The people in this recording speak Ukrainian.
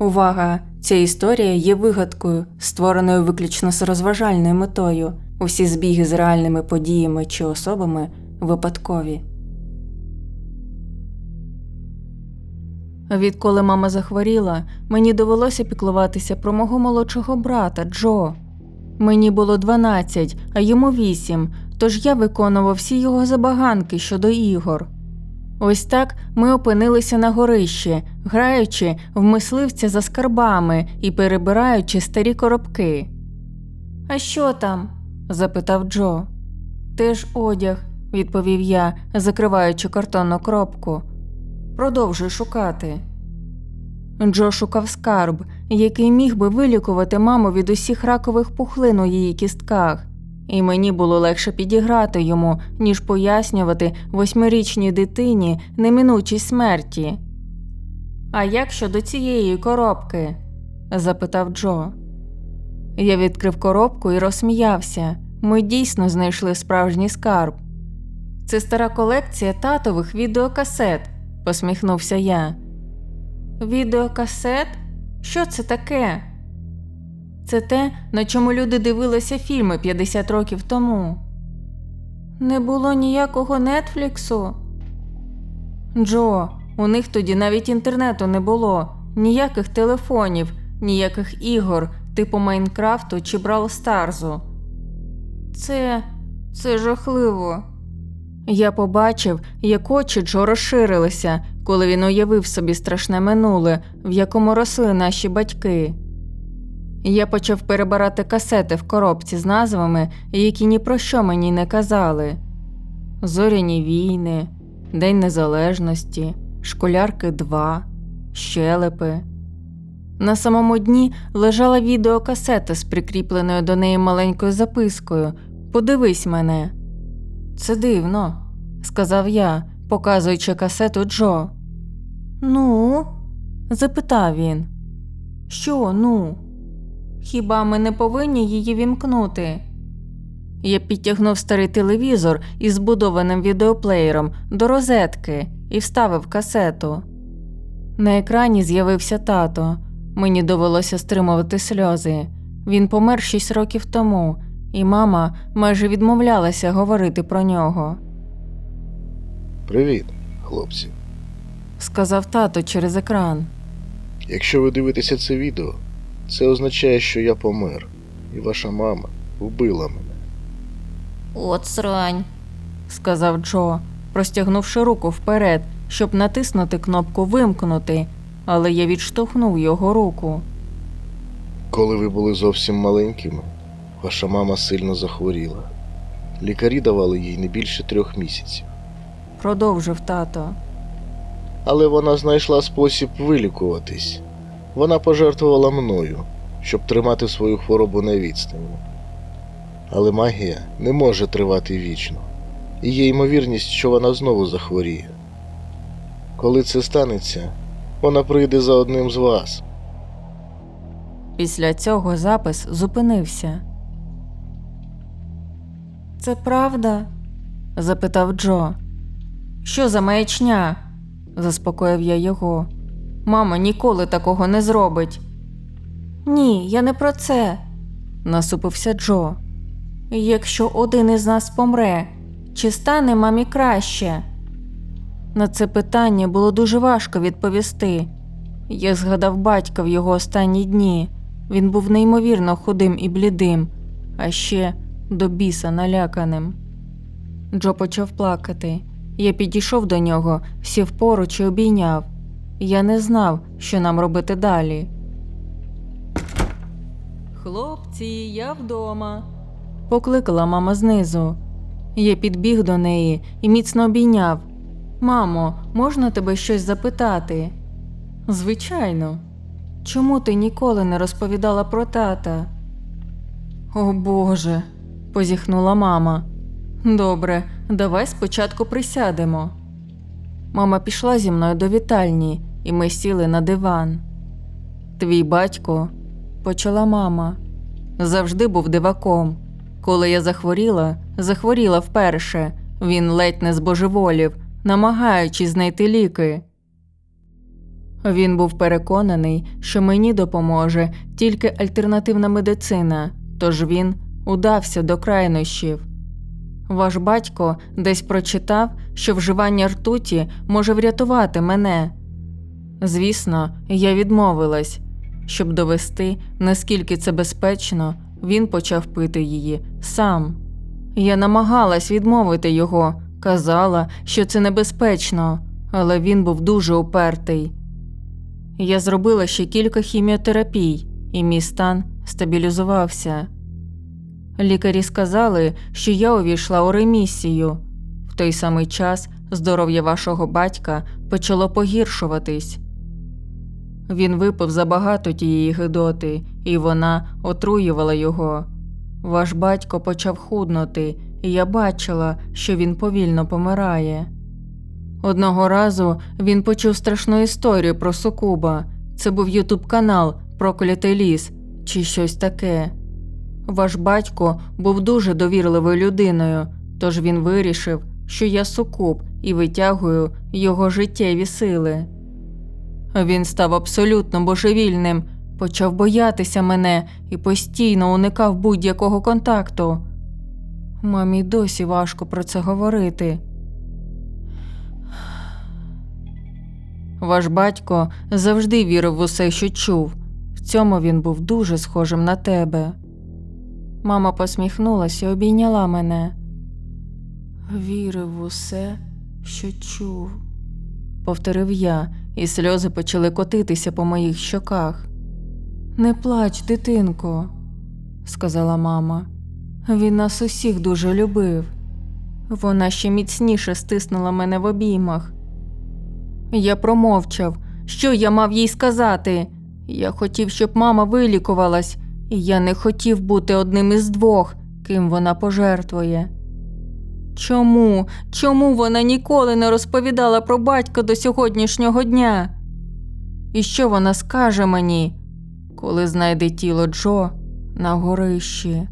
Увага! Ця історія є вигадкою, створеною виключно з розважальною метою. Усі збіги з реальними подіями чи особами випадкові. Відколи мама захворіла, мені довелося піклуватися про мого молодшого брата Джо. Мені було 12, а йому 8, тож я виконував всі його забаганки щодо ігор. Ось так ми опинилися на горищі, граючи в мисливця за скарбами і перебираючи старі коробки. А що там? запитав Джо. Теж одяг, відповів я, закриваючи картонну коробку. Продовжуй шукати. Джо шукав скарб, який міг би вилікувати маму від усіх ракових пухлин у її кістках, і мені було легше підіграти йому, ніж пояснювати восьмирічній дитині неминучість смерті. А як щодо цієї коробки? запитав Джо. Я відкрив коробку і розсміявся. Ми дійсно знайшли справжній скарб. Це стара колекція татових відеокасет, посміхнувся я. Відеокасет? Що це таке? Це те, на чому люди дивилися фільми 50 років тому. Не було ніякого Нетфліксу. Джо, у них тоді навіть інтернету не було, ніяких телефонів, ніяких ігор, типу Майнкрафту чи Брал Старзу. Це. це жахливо. Я побачив, як очі Джо розширилися, коли він уявив собі страшне минуле, в якому росли наші батьки. Я почав перебирати касети в коробці з назвами, які ні про що мені не казали: Зоряні війни, День Незалежності, Школярки 2, Щелепи. На самому дні лежала відеокасета з прикріпленою до неї маленькою запискою Подивись мене. Це дивно, сказав я, показуючи касету Джо. Ну? запитав він. Що, ну? Хіба ми не повинні її вімкнути? Я підтягнув старий телевізор із збудованим відеоплеєром до розетки і вставив касету. На екрані з'явився тато. Мені довелося стримувати сльози. Він помер шість років тому, і мама майже відмовлялася говорити про нього. Привіт, хлопці. Сказав тато через екран. Якщо ви дивитеся це відео, це означає, що я помер, і ваша мама вбила мене. От срань. сказав Джо, простягнувши руку вперед, щоб натиснути кнопку Вимкнути, але я відштовхнув його руку. Коли ви були зовсім маленькими, ваша мама сильно захворіла. Лікарі давали їй не більше трьох місяців. Продовжив тато. Але вона знайшла спосіб вилікуватись. Вона пожертвувала мною, щоб тримати свою хворобу на відстані. Але магія не може тривати вічно, і є ймовірність, що вона знову захворіє. Коли це станеться, вона прийде за одним з вас. Після цього запис зупинився. Це правда? запитав Джо. Що за маячня? заспокоїв я його. Мама ніколи такого не зробить. Ні, я не про це, насупився Джо. Якщо один із нас помре, чи стане мамі краще? На це питання було дуже важко відповісти. Я згадав батька в його останні дні. Він був неймовірно худим і блідим, а ще до біса наляканим. Джо почав плакати. Я підійшов до нього, сів поруч і обійняв. Я не знав, що нам робити далі. Хлопці, я вдома. покликала мама знизу. Я підбіг до неї і міцно обійняв. Мамо, можна тебе щось запитати? Звичайно. Чому ти ніколи не розповідала про тата? О Боже, позіхнула мама. Добре, давай спочатку присядемо. Мама пішла зі мною до вітальні, і ми сіли на диван. Твій батько, почала мама, завжди був диваком. Коли я захворіла, захворіла вперше. Він ледь не збожеволів, намагаючись знайти ліки. Він був переконаний, що мені допоможе тільки альтернативна медицина, тож він удався до крайнощів. Ваш батько десь прочитав, що вживання ртуті може врятувати мене. Звісно, я відмовилась. Щоб довести, наскільки це безпечно, він почав пити її сам. Я намагалась відмовити його, казала, що це небезпечно, але він був дуже упертий. Я зробила ще кілька хіміотерапій, і мій стан стабілізувався. Лікарі сказали, що я увійшла у ремісію. В той самий час здоров'я вашого батька почало погіршуватись. Він випив забагато тієї гидоти, і вона отруювала його. Ваш батько почав худнути, і я бачила, що він повільно помирає. Одного разу він почув страшну історію про Сукуба. Це був ютуб канал Проклятий ліс чи щось таке. Ваш батько був дуже довірливою людиною, тож він вирішив, що я сукуб і витягую його життєві сили. Він став абсолютно божевільним, почав боятися мене і постійно уникав будь-якого контакту. Мамі досі важко про це говорити. Ваш батько завжди вірив в усе, що чув. В цьому він був дуже схожим на тебе. Мама посміхнулася і обійняла мене. Вірив в усе, що чув, повторив я, і сльози почали котитися по моїх щоках. Не плач, дитинко, сказала мама. Він нас усіх дуже любив. Вона ще міцніше стиснула мене в обіймах. Я промовчав, що я мав їй сказати. Я хотів, щоб мама вилікувалась, і я не хотів бути одним із двох, ким вона пожертвує. Чому? Чому вона ніколи не розповідала про батька до сьогоднішнього дня? І що вона скаже мені, коли знайде тіло Джо на горищі?